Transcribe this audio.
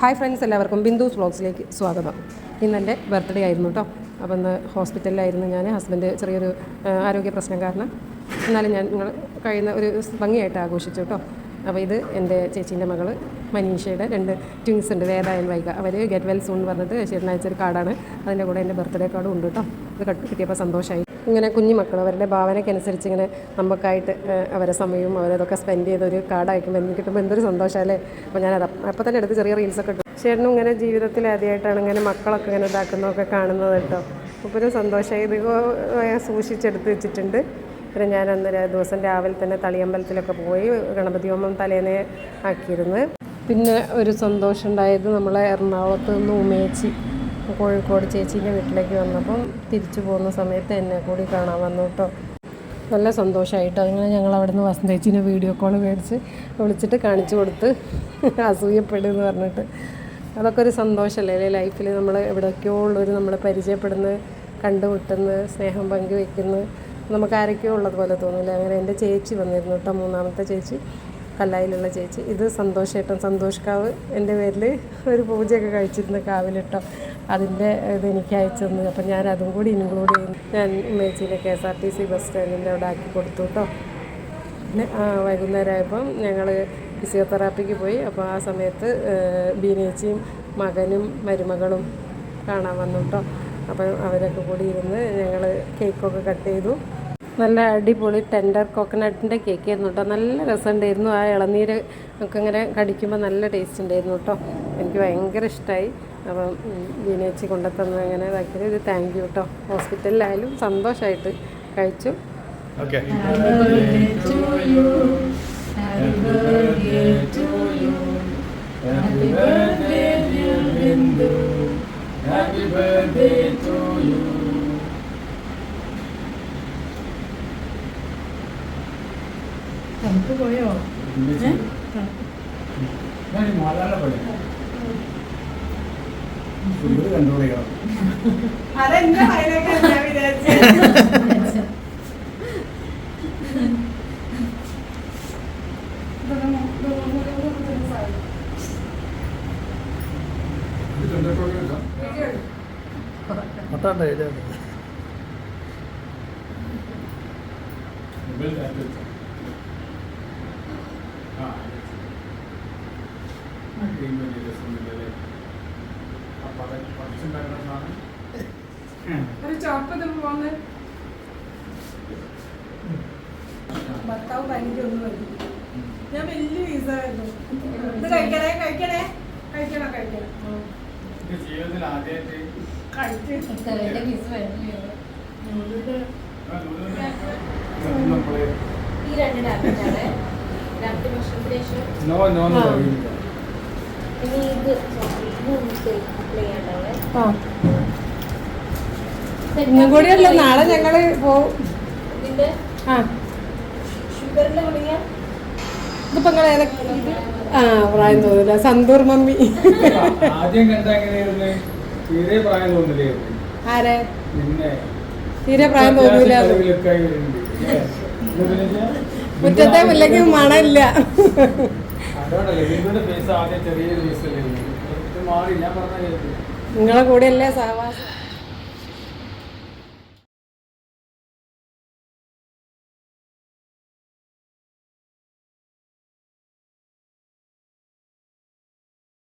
Hi friends എല്ലാവർക്കും ബിന്ദുസ് വ്ളോഗ്സിലേക്ക് സ്വാഗതം. ഇന്ന് എന്റെ ബർത്ത്ഡേ ആയിരുന്നു കേട്ടോ അപ്പോൾ ഇന്ന് ഹോസ്പിറ്റലിലായിരുന്നു ഞാൻ ഹസ്ബൻഡ് ചെറിയൊരു ആരോഗ്യ പ്രശ്നം കാരണം എന്നാലും ഞാൻ നിങ്ങൾ കഴിയുന്ന ഒരു ഭംഗിയായിട്ട് ആഘോഷിച്ചു കേട്ടോ അപ്പോൾ ഇത് എന്റെ ചേച്ചീന്റെ മകൾ മനീഷയുടെ രണ്ട് ട്വിൻസ് ഉണ്ട് വേദ and Vaika our get well soon എന്ന് പറഞ്ഞിട്ട് ചേട്ടൻ കാർഡാണ്. അതിന്റെ കൂടെ എന്റെ ബർത്ത്ഡേ കാർഡും ഉണ്ട് കേട്ടോ അത് കട്ട് കിട്ടിയപ്പോൾ സന്തോഷമായി ഇങ്ങനെ കുഞ്ഞു മക്കൾ അവരുടെ ഭാവനയ്ക്കനുസരിച്ച് ഇങ്ങനെ നമുക്കായിട്ട് അവരെ സമയവും അവരതൊക്കെ സ്പെൻഡ് ചെയ്തൊരു കാർഡ് അയക്കുമ്പോൾ എനിക്ക് കിട്ടുമ്പോൾ എന്തൊരു സന്തോഷമല്ലേ അപ്പോൾ ഞാനത് അപ്പോൾ തന്നെ എടുത്ത് ചെറിയ റീൽസൊക്കെ ഇട്ടു. ചേട്ടനും ഇങ്ങനെ ജീവിതത്തിൽ ആദ്യമായിട്ടാണ് ഇങ്ങനെ മക്കളൊക്കെ ഇങ്ങനെ ഇതാക്കുന്നതൊക്കെ കാണുന്നത് കേട്ടോ. അപ്പോൾ ഒരു സന്തോഷമായി ഇത് സൂക്ഷിച്ചെടുത്ത് വെച്ചിട്ടുണ്ട്. പിന്നെ ഞാൻ അന്ന് ദിവസം രാവിലെ തന്നെ തളിയമ്പലത്തിലൊക്കെ പോയി ഗണപതി ഹോമം തലേനെ ആക്കിയിരുന്നു. പിന്നെ ഒരു സന്തോഷം ഉണ്ടായത് നമ്മളെ എറണാകുളത്ത് നിന്ന് ഉമേച്ചി. കോഴിക്കോട് ചേച്ചീന്റെ വീട്ടിലേക്ക് വന്നപ്പം തിരിച്ചു പോകുന്ന സമയത്ത് എന്നെ കൂടി കാണാൻ വന്നു കേട്ടോ. നല്ല സന്തോഷമായിട്ടോ. അങ്ങനെ ഞങ്ങൾ അവിടെ നിന്ന് വസന്തേച്ചിനെ വീഡിയോ കോൾ മേടിച്ച് വിളിച്ചിട്ട് കാണിച്ചു കൊടുത്ത് അസൂയപ്പെടുമെന്ന് പറഞ്ഞിട്ട്. അതൊക്കെ ഒരു സന്തോഷമല്ലേ? അല്ലേ? ലൈഫിൽ നമ്മൾ എവിടെയൊക്കെയോ ഉള്ളൊരു നമ്മൾ പരിചയപ്പെടുന്നത് കണ്ടുമുട്ടുന്നത് സ്നേഹം പങ്കുവെക്കുന്നു നമുക്ക് ആരൊക്കെയോ ഉള്ളതുപോലെ തോന്നില്ല അങ്ങനെ എന്റെ ചേച്ചി വന്നിരുന്നു കേട്ടോ മൂന്നാമത്തെ ചേച്ചി. കല്ലായിലുള്ള ചേച്ചി. ഇത് സന്തോഷേട്ടൻ സന്തോഷ് കാവ് എന്റെ പേരിൽ ഒരു പൂജയൊക്കെ കഴിച്ചിരുന്ന കാവിലിട്ടോ. അതിന്റെ ഇത് എനിക്ക് അയച്ചു തന്നു. അപ്പം ഞാൻ അതും കൂടി ഇൻക്ലൂഡ് ചെയ്യുന്നു ഞാൻ ഉമ്മേച്ചിയിലെ K S R T C bus സ്റ്റാൻഡിന്റെ അവിടെ ആക്കി കൊടുത്തു കേട്ടോ. പിന്നെ വൈകുന്നേരം വൈകുന്നേരമായപ്പം ഞങ്ങൾ ഫിസിയോതെറാപ്പിക്ക് പോയി. അപ്പോൾ ആ സമയത്ത് ബീനേച്ചിയും മകനും മരുമകളും കാണാൻ വന്നു കേട്ടോ. അപ്പം അവരൊക്കെ കൂടി ഇരുന്ന് ഞങ്ങൾ കേക്കൊക്കെ കട്ട് ചെയ്തു. നല്ല അടിപൊളി ടെൻഡർ കോക്കനട്ടിന്റെ കേക്ക് ആയിരുന്നു കേട്ടോ നല്ല രസമുണ്ടായിരുന്നു. ആ ഇളനീര് ഒക്കെ ഇങ്ങനെ കടിക്കുമ്പോൾ നല്ല ടേസ്റ്റ് ഉണ്ടായിരുന്നു കേട്ടോ എനിക്ക് ഭയങ്കര ഇഷ്ടമായി അപ്പം ബീനേച്ചി കൊണ്ടുത്തന്ന് അങ്ങനെ ഇതാക്കിയത്. ഇത് താങ്ക് യു കേട്ടോ ഹോസ്പിറ്റലിലായാലും സന്തോഷമായിട്ട് കഴിച്ചു. Birthday. Happy birthday to you. തണുപ്പ് പോയോ അതെന്റെ ഞാൻ വിചാരിച്ചു? കൺട്രോൾ ഒരു ചോപ്പത് പോന്ന്. ഭർത്താവ് ഭയങ്കര ഒന്നും വരും ഞാൻ വലിയ പീസായിരുന്നു ഇത് കഴിക്കണേ കഴിക്കണേ? കഴിക്കണം കഴിക്കണം? ജീവിതത്തിൽ ആദ്യമായിട്ട് ഈ രണ്ട് ടാബ്ലറ്റാണ് രണ്ട് ഭക്ഷണത്തിന് ശേഷം? No no no. ഇനി ഇത് അപ്ലൈ ചെയ്യാണ്ടാവേ ആ. ഇന്നും കൂടിയല്ല നാളെ ഞങ്ങൾ പോവും. ആ. ഇതിപ്പോൾ നിങ്ങൾ ഏതൊക്കെ ആ പ്രായം തോന്നില്ല. സന്തൂർ മമ്മി. ആദ്യം കണ്ട എങ്ങനെയായിരുന്നു? തീരെ പ്രായം തോന്നില്ലായിരുന്നു ആരെ? പിന്നെ തീരെ പ്രായം തോന്നൂല മുറ്റത്തെ മുല്ലയ്ക്ക് മണമില്ല നിങ്ങളെ കൂടെയല്ലേ സഹവാസം